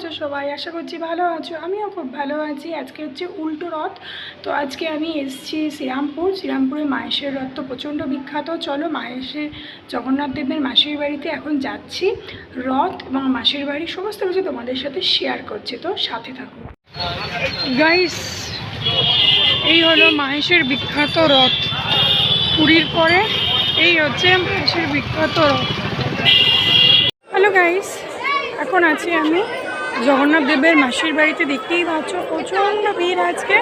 সবাই? আশা করছি ভালো আছো। আমিও খুব ভালো আছি। আজকে হচ্ছে উল্টো রথ। তো আজকে আমি এসেছি শ্রীরামপুর। শ্রীরামপুরে মাহেশের রথ তো প্রচণ্ড বিখ্যাত। চলো মাহেশের জগন্নাথ দেবের মাসির বাড়িতে এখন যাচ্ছি। রথ এবং মাসির বাড়ি সমস্ত কিছু তোমাদের সাথে শেয়ার করছি। তো সাথে থাকো। গাইস এই হলো মাহেশের বিখ্যাত রথ। পুরীর পরে এই হচ্ছে মাহেশের বিখ্যাত রথ। হ্যালো গাইস এখন আছি আমি। জগন্নাথ দেবের মাসির বাড়িতে দেখতেই পাচ্ছ, প্রচণ্ড ভিড় আজকে,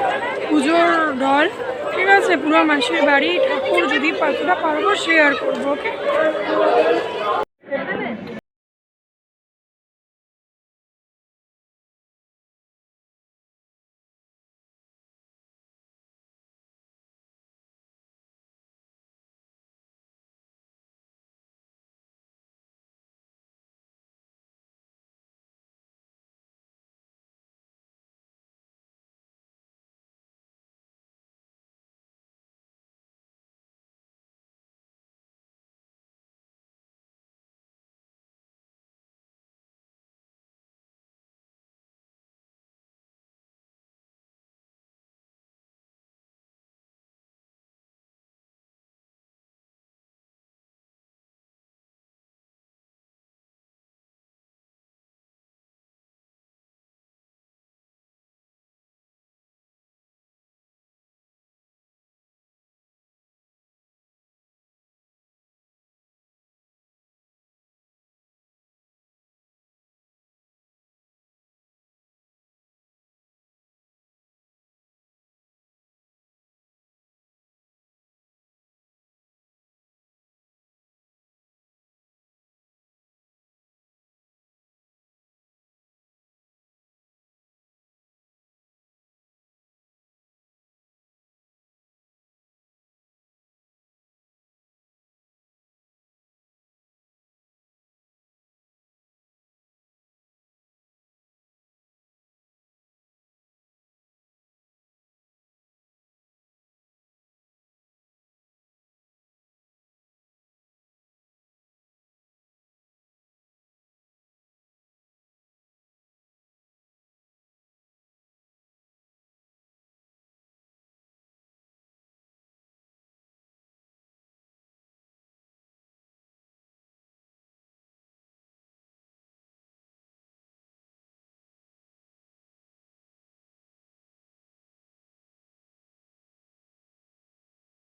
পুজোর দল। ঠিক আছে, পুরো মাসির বাড়ি, ঠাকুর যদি কতটা পারব শেয়ার করব ওকে